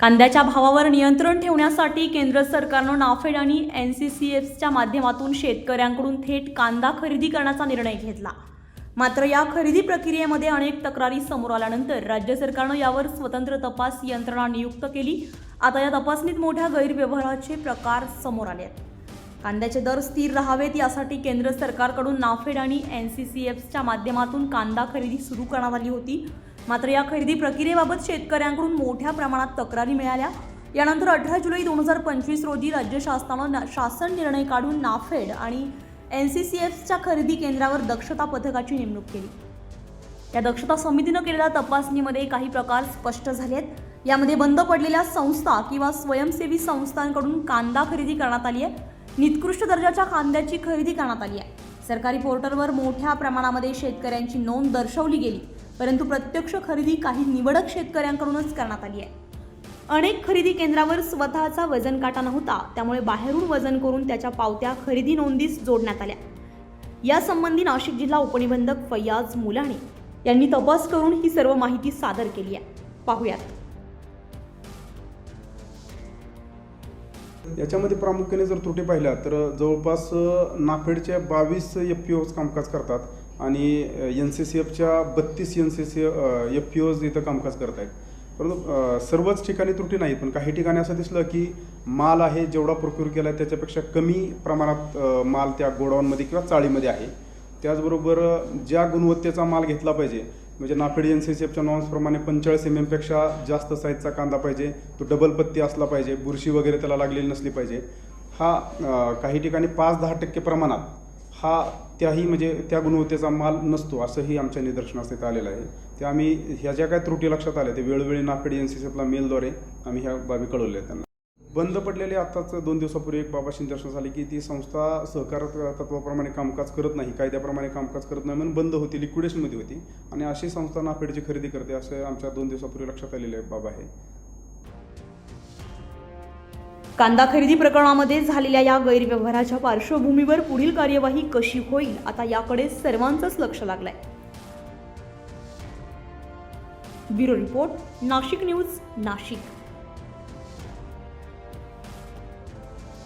कांद्याच्या भावावर नियंत्रण ठेवण्यासाठी केंद्र सरकारनं नाफेड आणि एन सी सी एफच्या माध्यमातून शेतकऱ्यांकडून थेट कांदा खरेदी करण्याचा निर्णय घेतला. मात्र या खरेदी प्रक्रियेमध्ये अनेक तक्रारी समोर आल्यानंतर राज्य सरकारनं यावर स्वतंत्र तपास यंत्रणा नियुक्त केली. आता या तपासणीत मोठ्या गैरव्यवहाराचे प्रकार समोर आले आहेत. कांद्याचे दर स्थिर राहावेत यासाठी केंद्र सरकारकडून नाफेड आणि एन सी सी एफच्या माध्यमातून कांदा खरेदी सुरू करण्यात आली होती. मात्र या खरेदी प्रक्रियेबाबत शेतकऱ्यांकडून मोठ्या प्रमाणात तक्रारी मिळाल्या. यानंतर अठरा जुलै दोन हजार पंचवीस रोजी राज्य शासनानं शासन निर्णय काढून नाफेड आणि एन सी सी एफच्या खरेदी केंद्रावर दक्षता पथकाची नेमणूक केली. या दक्षता समितीनं केलेल्या तपासणीमध्ये काही प्रकार स्पष्ट झालेत. यामध्ये बंद पडलेल्या संस्था किंवा स्वयंसेवी संस्थांकडून कांदा खरेदी करण्यात आली आहे. निकृष्ट दर्जाच्या कांद्याची खरेदी करण्यात आली आहे. सरकारी पोर्टलवर मोठ्या प्रमाणामध्ये शेतकऱ्यांची नोंद दर्शवली गेली. परंतु प्रत्यक्ष खरेदी काही निवडक शेतकऱ्यांकडूनच करण्यात आली आहे. अनेक खरेदी केंद्रावर स्वतःचा वजन काटा नव्हता त्यामुळे बाहेरून वजन करून त्याच्या पावत्या खरेदी नोंदीस जोडण्यात आल्या. यासंबंधी नाशिक जिल्हा उपनिबंधक फैयाज मुलाणी यांनी तपास करून ही सर्व माहिती सादर केली आहे. पाहूयात. याच्यामध्ये प्रामुख्याने जर त्रुटी पाहिल्या तर जवळपास नाफेडचे नाफेडच्या बावीस एफ पी ओज कामकाज करतात. आणि एन सी सी एफच्या बत्तीस N C C F P Os इथं कामकाज करत आहेत परंतु सर्वच ठिकाणी त्रुटी नाहीत पण काही ठिकाणी असं दिसलं की माल आहे जेवढा प्रोक्युअर केला आहे त्याच्यापेक्षा कमी प्रमाणात माल त्या गोडाऊनमध्ये किंवा चाळीमध्ये आहे. त्याचबरोबर ज्या गुणवत्तेचा माल घेतला पाहिजे म्हणजे नाफेड एन सी सी एफच्या नॉर्म्सप्रमाणे पंचेचाळीस एम एमपेक्षा जास्त साईजचा कांदा पाहिजे तो डबल पत्ती असला पाहिजे बुरशी वगैरे त्याला लागलेली नसली पाहिजे. हा काही ठिकाणी पाच दहा टक्के प्रमाणात हा त्याही म्हणजे त्या गुणवत्तेचा माल नसतो असंही आमच्या निदर्शनास येत आलेलं आहे. ते आम्ही ह्या ज्या काही त्रुटी लक्षात आल्या ते वेळोवेळी नाफेड एन सी सी मेलद्वारे आम्ही ह्या बाबी कळवल्या आहेत त्यांना. बंद पडलेले आत्ताच दोन दिवसापूर्वी एक बाबाशी निदर्शन झाले की ती संस्था सहकार तत्वाप्रमाणे कामकाज करत नाही कायद्याप्रमाणे कामकाज करत नाही म्हणून बंद होती लिक्विडेशनमध्ये होती. आणि अशी संस्था नाफेडची खरेदी करते असं आमच्या दोन दिवसापूर्वी लक्षात आलेले बाबा आहे कांदा खरेदी प्रकरणामध्ये झालेल्या या गैरव्यवहाराच्या पार्श्वभूमीवर पुढील कार्यवाही कशी होईल आता याकडे सर्वांचंच लक्ष लागलंय. Bureau report Nashik news Nashik.